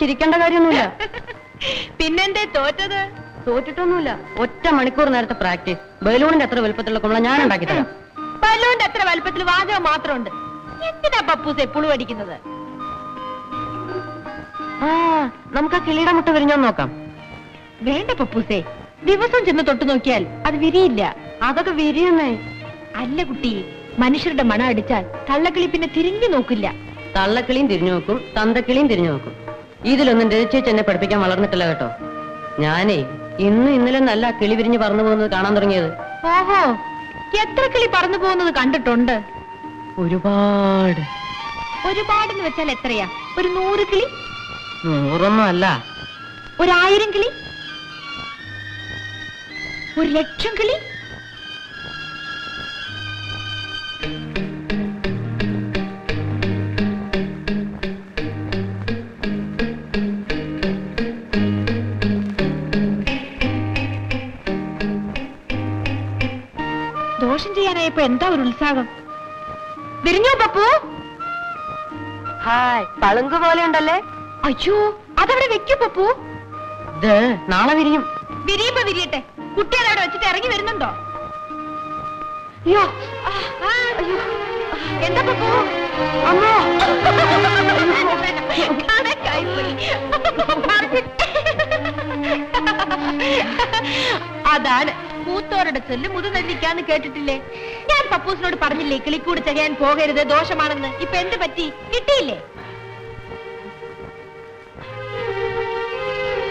ചിരിക്കേണ്ട കാര്യമൊന്നുമില്ല. പിന്നെന്തേ തോറ്റത്? തോറ്റിട്ടൊന്നുമില്ല. ഒറ്റ മണിക്കൂർ നേരത്തെ പ്രാക്ടീസ്. ബലൂണിന്റെ അത്ര വലുപ്പത്തിലുള്ള കുമ്പള ഞാൻ ഉണ്ടാക്കി തരാം. ബലൂണിന്റെ അത്ര വലുപ്പത്തിൽ വാചകം മാത്രമുണ്ട്. എന്തിനാ പപ്പൂസെ പുളു അടിക്കുന്നത്? ആ നമുക്ക് ആ കിളിയുടെ മുട്ട വിരിഞ്ഞോന്ന് നോക്കാം. വേണ്ട പപ്പൂസേ. ദിവസം ചെന്ന് തൊട്ടു നോക്കിയാൽ അത് വിരിയില്ല. അതൊക്കെ വിരിയുന്നേ. അല്ല കുട്ടി മനുഷ്യരുടെ മണം അടിച്ചാൽ തള്ളക്കിളി പിന്നെ തിരിഞ്ഞു നോക്കില്ല. തള്ളക്കിളിയും തിരിഞ്ഞു നോക്കും തന്തക്കിളിയും തിരിഞ്ഞു നോക്കും. ഇതിലൊന്നും രചിച്ച് എന്നെ പഠിപ്പിക്കാൻ വളർന്നിട്ടില്ല കേട്ടോ. ഞാനേ ഇന്ന് ഇന്നലെ നല്ല കിളി വിരിഞ്ഞ് പറന്നു പോകുന്നത് കാണാൻ തുടങ്ങിയത്. ഓഹോ എത്ര കിളി പറന്നു പോകുന്നത് കണ്ടിട്ടുണ്ട്. ഒരുപാട്. ഒരുപാടെന്ന് വെച്ചാൽ എത്രയാ? ഒരു നൂറ് കിളി? നൂറൊന്നും അല്ല. ഒരായിരം കിളി? ഒരു ലക്ഷം കിളി? എന്താ ഒരു ഉത്സാഹം? വിരിഞ്ഞോ പപ്പു? ഹായ് പളുങ്ക് പോലെ ഉണ്ടല്ലേ? അയ്യോ അതവിടെ വെക്കൂ പപ്പു. നാളെ വിരിയും. വിരിയുമ്പോ വിരിയട്ടെ. കുട്ടികൾ അവിടെ വെച്ചിട്ട് ഇറങ്ങി വരുന്നുണ്ടോ? അയ്യോ. എന്താ പപ്പു? അമ്മോ. അതാണ് മൂത്തോരുടെ ചൊല്ല് മുതുനെല്ലിക്കാന്ന് കേട്ടിട്ടില്ലേ? ഞാൻ പപ്പൂസിനോട് പറഞ്ഞില്ലേ കിളിക്കൂട് ചെയ്യാൻ പോകരുത് ദോഷമാണെന്ന്. ഇപ്പൊ എന്ത് പറ്റി? കിട്ടിയില്ലേ?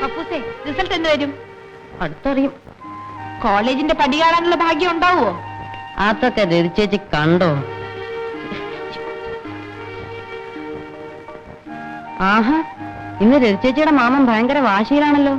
പപ്പൂസേ റിസൾട്ട് എന്ന് വരും? അടുത്തറിയും. കോളേജിന്റെ പടി കാണാനുള്ള ഭാഗ്യം ഉണ്ടാവുമോ? അതൊക്കെ ചേച്ചി കണ്ടോ? ആഹാ ഇന്ന് രതിച്ചേച്ചിയുടെ മാമൻ ഭയങ്കര വാശിയിലാണല്ലോ.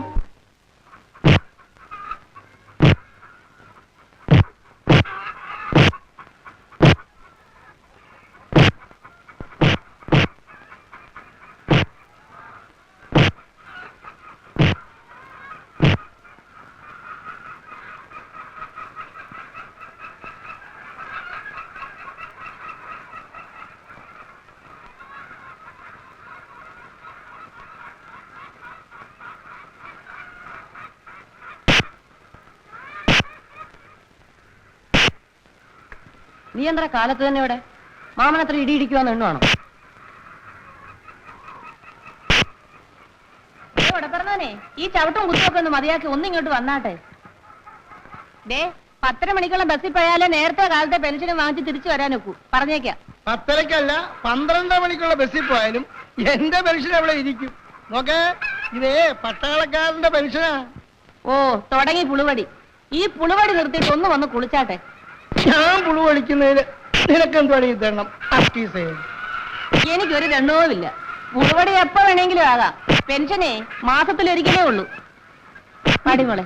നീ എന്താ കാലത്ത് തന്നെ ഇവിടെ. മാമൻ അത്ര ഇടി ഇടിക്കുവാന്ന് എണ്ണുവാണോ പറഞ്ഞാനേ ഈ ചവിട്ടും കുത്തുമൊക്കെ ഒന്ന് മതിയാക്കി ഒന്നിങ്ങോട്ട് വന്നാട്ടെ. ദേ പത്തര മണിക്കുള്ള ബസ്സിൽ പോയാലേ നേരത്തെ കാലത്തെ പെൻഷനും വാങ്ങിച്ച് തിരിച്ചു വരാൻ ഒക്കൂ പറഞ്ഞേക്കാം. പത്തരക്കല്ല പന്ത്രണ്ട് മണിക്കുള്ള ബസ്സിൽ പോയാലും എന്റെ പെൻഷൻ അവിടെ ഇരിക്കും. നോക്കേ ഇതേ പട്ടാളക്കാരന്റെ പെൻഷനാ. ഓ തുടങ്ങി പുളുവടി. ഈ പുളുവടി നിർത്തിയിട്ട് ഒന്ന് വന്ന് കുളിച്ചാട്ടെ. ഞാൻ പുളു കളിക്കുന്നതിന് നിനക്കെന്തുവാണ് ഈ അക്കീസേ എനിക്കൊരു രണ്ടോവില്ല പുളുവടി എപ്പോ വേണമെങ്കിലും ആകാം. പെൻഷനേ മാസത്തിലൊരിക്കലേ ഉള്ളൂ. പടിമോളെ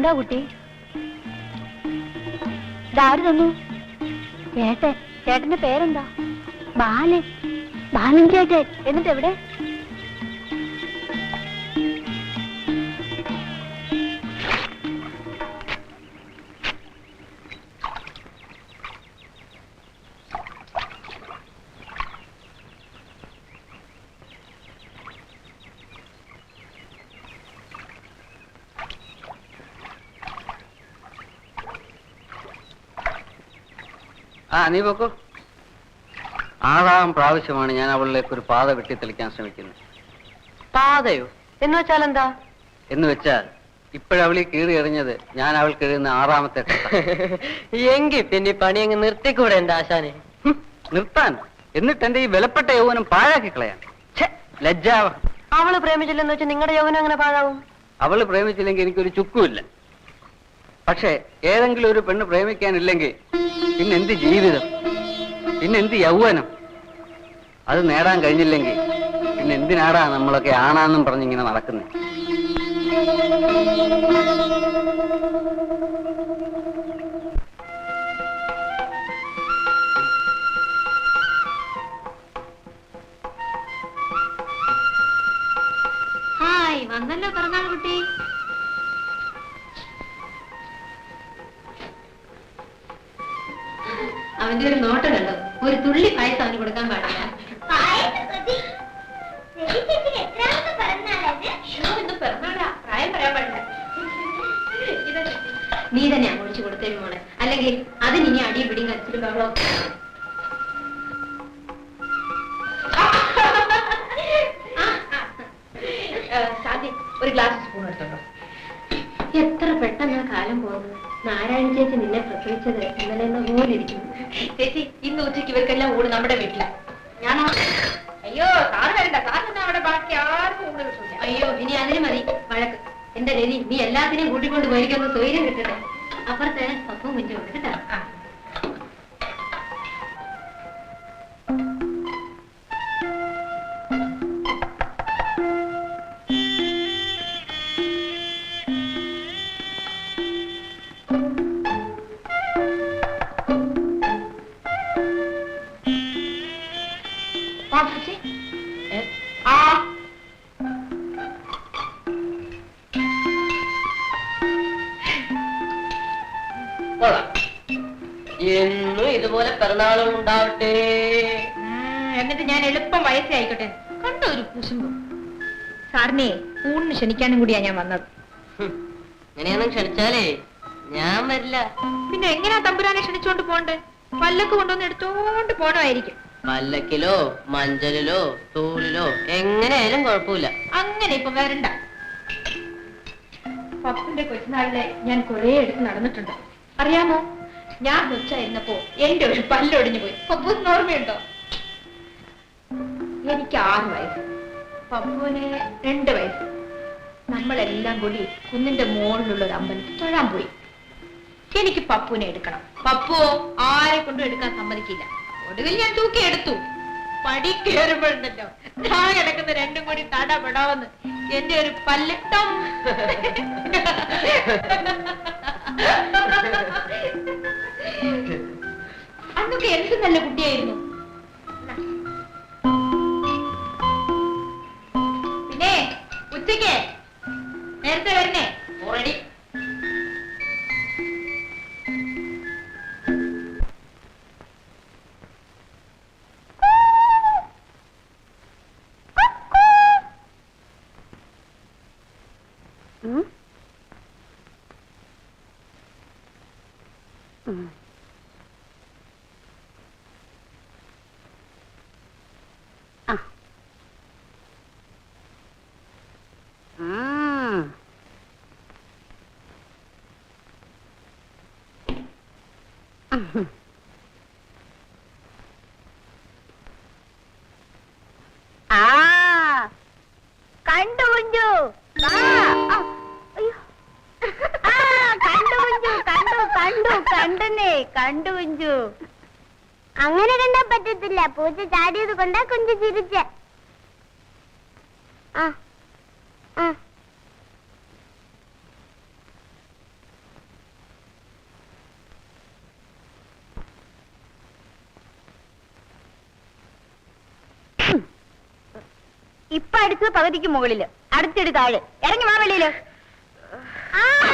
എന്താ കുട്ടി? ഇതാര് തന്നു ചേട്ടൻ ചേട്ടന്റെ പേരെന്താ? ബാലൻ. ബാലൻ ചേട്ടൻ. എന്നിട്ട് എവിടെ ആ നീ പോക്കോ. ആറാം പ്രാവശ്യമാണ് ഞാൻ അവളിലേക്ക് ഒരു പാത വെട്ടിത്തെളിക്കാൻ ശ്രമിക്കുന്നത്. പാതയോ? എന്ന് വെച്ചാൽ എന്താ? എന്ന് വെച്ചാൽ ഇപ്പോഴവളി കീറി എറിഞ്ഞത് ഞാൻ അവൾക്ക് എഴുതുന്ന ആറാമത്തെ എങ്കിൽ പിന്നെ പണി അങ്ങ് നിർത്തിക്കൂടെ എന്താ ആശാനെ? നിർത്താൻ. എന്നിട്ട് എന്റെ ഈ വിലപ്പെട്ട യൗവനം പാഴാക്കി കളയാൻ. ലജ്ജാവ അവൾ പ്രേമിച്ചില്ലെന്ന് വെച്ചാൽ നിങ്ങളുടെ യൗവനം അങ്ങനെ പാഴാവും? അവൾ പ്രേമിച്ചില്ലെങ്കിൽ എനിക്കൊരു ചുക്കുമില്ല. പക്ഷേ ഏതെങ്കിലും ഒരു പെണ്ണ് പ്രേമിക്കാനില്ലെങ്കിൽ പിന്നെ എന്ത് ജീവിതം? പിന്നെ എന്ത് യൗവനം? അത് നേടാൻ കഴിഞ്ഞില്ലെങ്കിൽ പിന്നെ എന്തിനാടാ നമ്മളൊക്കെ ആണാന്നും പറഞ്ഞിങ്ങനെ നടക്കുന്നത് ഹായ് വന്നല്ലോ പറഞ്ഞാൽ കുട്ടി. അവന്റെ ഒരു നോട്ടം കണ്ടോ? ഒരു തുള്ളി പായസം അവന് കൊടുക്കാൻ പാടില്ല. നീ തന്നെ ഒഴിച്ചു കൊടുത്തേ മോളെ. അല്ലെങ്കിൽ അതിന് ഇനി അടിയും പിടിയും കരച്ചിലും ബഹളവും പ്രസവിച്ചത് ഇന്നലെ പോലെ ചേച്ചി ഇന്ന് ഉച്ചയ്ക്ക് ഇവർക്കെല്ലാം ഊണ് നമ്മുടെ വീട്ടിലാ. ഞാനോ അയ്യോ സാറ് വരണ്ട. സാറിന് അവിടെ ബാക്കി ആർക്കും ഊണ് കിട്ടില്ല അയ്യോ ഇനി അതിന് മതി. വഴക്ക്. എന്റെ രവി നീ എല്ലാത്തിനെയും കൂട്ടിക്കൊണ്ട് പോയിരിക്കുന്ന സ്വൈര്യം കിട്ടട്ടെ. അപ്പുറത്തെ സ്വപ്പം കുഞ്ഞു കേട്ടോ. ഇതുപോലെ ഉണ്ടാവട്ടെ എന്നിട്ട് ഞാൻ എളുപ്പം വയസ്സേ ആയിക്കോട്ടെ. കണ്ടോ ഒരു കുശുമ്പ് സാറിനെ ഊണിന് ക്ഷണിക്കാനും കൂടിയാ ഞാൻ വന്നത്. ഇങ്ങനെയൊന്നും ക്ഷണിച്ചാലേ ഞാൻ വരില്ല. പിന്നെ എങ്ങനെയാ തമ്പുരാനെ ക്ഷണിച്ചോണ്ട് പോണ്ടേ പല്ലക്ക് കൊണ്ടുവന്ന് എടുത്തോണ്ട് പോണമായിരിക്കും. പല്ലക്കിലോ മഞ്ചലിലോ തൂളിലോ എങ്ങനെയായാലും കുഴപ്പമില്ല. അങ്ങനെ ഇപ്പൊ വരണ്ട. പപ്പന്റെ കൊച്ചുനാളിലെ ഞാൻ കൊറേ എടുത്ത് നടന്നിട്ടുണ്ട്. അറിയാമോ? ഞാൻ കൊച്ചായിരുന്നപ്പോ എന്റെ ഒരു പല്ലൊടിഞ്ഞു പോയി. പപ്പൂസിന് ഓർമ്മയുണ്ടോ? എനിക്ക് ആറ് വയസ്സ്. പപ്പുവിന് രണ്ട് വയസ്സ്. നമ്മളെല്ലാം കൂടി കുന്നിന്റെ മുകളിലുള്ള ഒരു അമ്പലത്തിൽ തൊഴാൻ പോയി. എനിക്ക് പപ്പുവിനെ എടുക്കണം. പപ്പുവോ ആരെ കൊണ്ടും എടുക്കാൻ സമ്മതിക്കില്ല. ഒടുവിൽ ഞാൻ തൂക്കി എടുത്തു. പടി കയറുമ്പോഴുണ്ടല്ലോ. ഞാൻ കിടക്കുന്ന രണ്ടും കൂടി തടപെടാവെന്ന് എന്റെ ഒരു പല്ലിട്ടം. അന്നൊക്കെ എന്ത് നല്ല കുട്ടിയായിരുന്നു. പിന്നെ ഉച്ചയ്ക്ക് നേരത്തെ വരണേ ഓൾറെഡി ആ. കണ്ടു കുഞ്ചു കണ്ടു കുഞ്ചു കണ്ടു കണ്ടു കണ്ടെന്നേ കണ്ടു കുഞ്ചു അങ്ങനെ കണ്ടാ പറ്റത്തില്ല. പൂച്ച ചാടിയത് കൊണ്ടാ കുഞ്ചു ചിരിച്ച. ആ ആ ഇപ്പൊ അടിച്ചത് പകുതിക്ക് മുകളിൽ. അടുത്തിട് താഴെ. ഇറങ്ങി വാ വെളിയിൽ. ആ,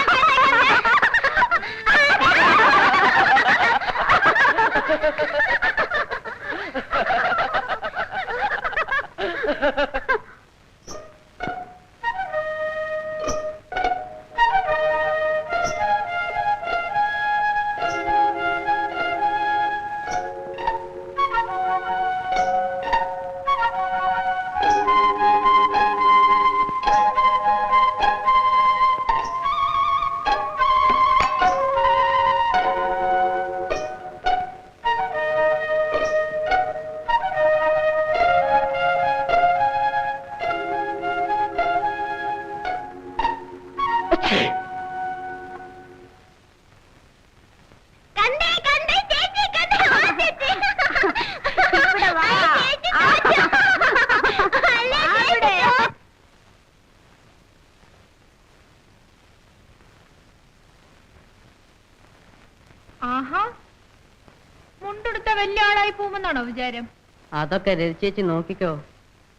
പോകുമെന്നാണോ വിചാരം? അതൊക്കെ രചിച്ചേച്ചി നോക്കിക്കോ.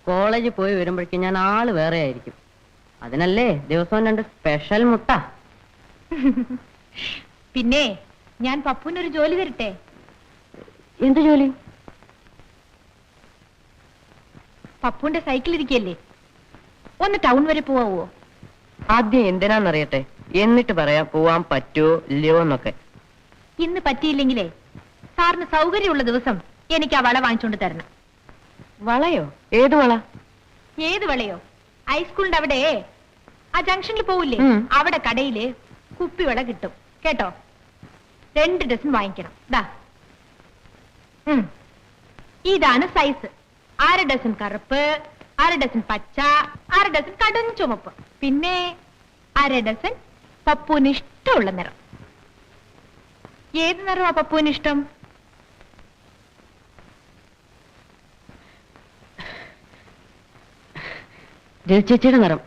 കോളേജിൽ പോയി വരുമ്പോഴേക്കും ഞാൻ ആൾ വേറെ ആയിരിക്കും. അതിനല്ലേ ദിവസവും രണ്ട് സ്പെഷ്യൽ മുട്ട. പിന്നെ ഞാൻ പപ്പുവിനൊരു ജോലി തരട്ടെ? എന്ത് ജോലി? പപ്പുവിന്റെ സൈക്കിൾ ഇരിക്കല്ലേ? ഒന്ന് ടൗൺ വരെ പോവാവോ? ആദ്യം എന്തിനാന്നറിയട്ടെ? എന്നിട്ട് പറയാം പോവാൻ പറ്റുമോ ഇല്ലയോ എന്നൊക്കെ ഇന്ന് പറ്റിയില്ലെങ്കിലേ? സാറിന് സൗകര്യമുള്ള ദിവസം എനിക്ക് ആ വള വാങ്ങിച്ചോണ്ട് തരണം. വളയോ? ഏത് വള? ഏത് വളയോ? ഹൈസ്കൂളിന്റെ അവിടെ. ആ ജംഗ്ഷനിൽ പോവില്ലേ. അവിടെ കടയിൽ കുപ്പിവള കിട്ടും. കേട്ടോ? രണ്ട് ഡസൻ വാങ്ങിക്കണം. ദാ. ഇതാണ് സൈസ് അര ഡസൻ കറുപ്പ് അര ഡസൻ പച്ച അര ഡസൻ കടും ചുമപ്പ്. പിന്നെ അര ഡസൻ പപ്പുവിന് ഇഷ്ടമുള്ള നിറം. ഏത് നിറമാ പപ്പുവിന് ഇഷ്ടം? രചിച്ചേച്ചിയുടെ നിറം.